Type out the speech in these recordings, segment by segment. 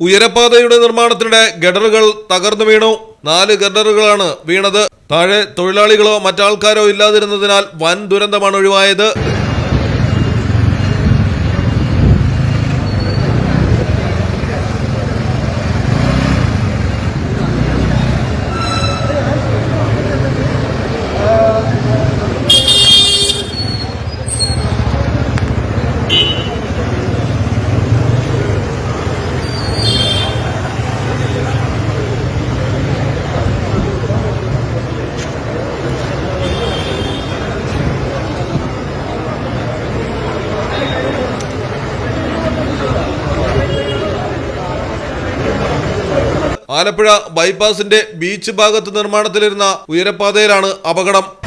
ഉയരപാതയുടെ നിർമ്മാണത്തിനിടെ ഗഡറുകൾ തകർന്നു വീണു. നാല് ഗഡറുകളാണ് വീണത്. താഴെ തൊഴിലാളികളോ മറ്റാൾക്കാരോ ഇല്ലാതിരുന്നതിനാൽ വൻ ദുരന്തമാണ് ഒഴിവായത്. ആലപ്പുഴ ബൈപ്പാസിന്റെ ബീച്ച് ഭാഗത്ത് നിർമ്മാണത്തിലിരുന്ന ഉയരപ്പാതയിലാണ് അപകടം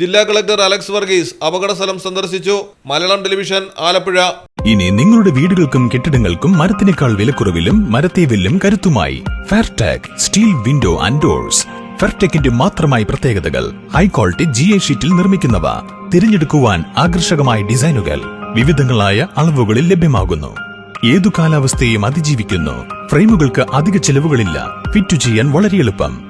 ജില്ലാ കളക്ടർ അലക്സ് വർഗീസ് അപകട സ്ഥലം സന്ദർശിച്ചു. മലയാളം ടെലിവിഷൻ ആലപ്പുഴ. ഇനി നിങ്ങളുടെ വീടുകൾക്കും കെട്ടിടങ്ങൾക്കും മരത്തിനേക്കാൾ വിലക്കുറവിലും മരത്തെ വില്ലും കരുത്തുമായി Fairtag steel window and doors ഫെയർടെക്കിന്റെ മാത്രമായി പ്രത്യേകതകൾ ഹൈ ക്വാളിറ്റി ജി എ ഷീറ്റിൽ നിർമ്മിക്കുന്നവ തിരഞ്ഞെടുക്കുവാൻ ആകർഷകമായ ഡിസൈനുകൾ വിവിധങ്ങളായ അളവുകളിൽ ലഭ്യമാകുന്നു. ഏതു കാലാവസ്ഥയും അതിജീവിക്കുന്നു. ഫ്രെയിമുകൾക്ക് അധിക ചെലവുകളില്ല. ഫിറ്റ് ചെയ്യാൻ വളരെ എളുപ്പം.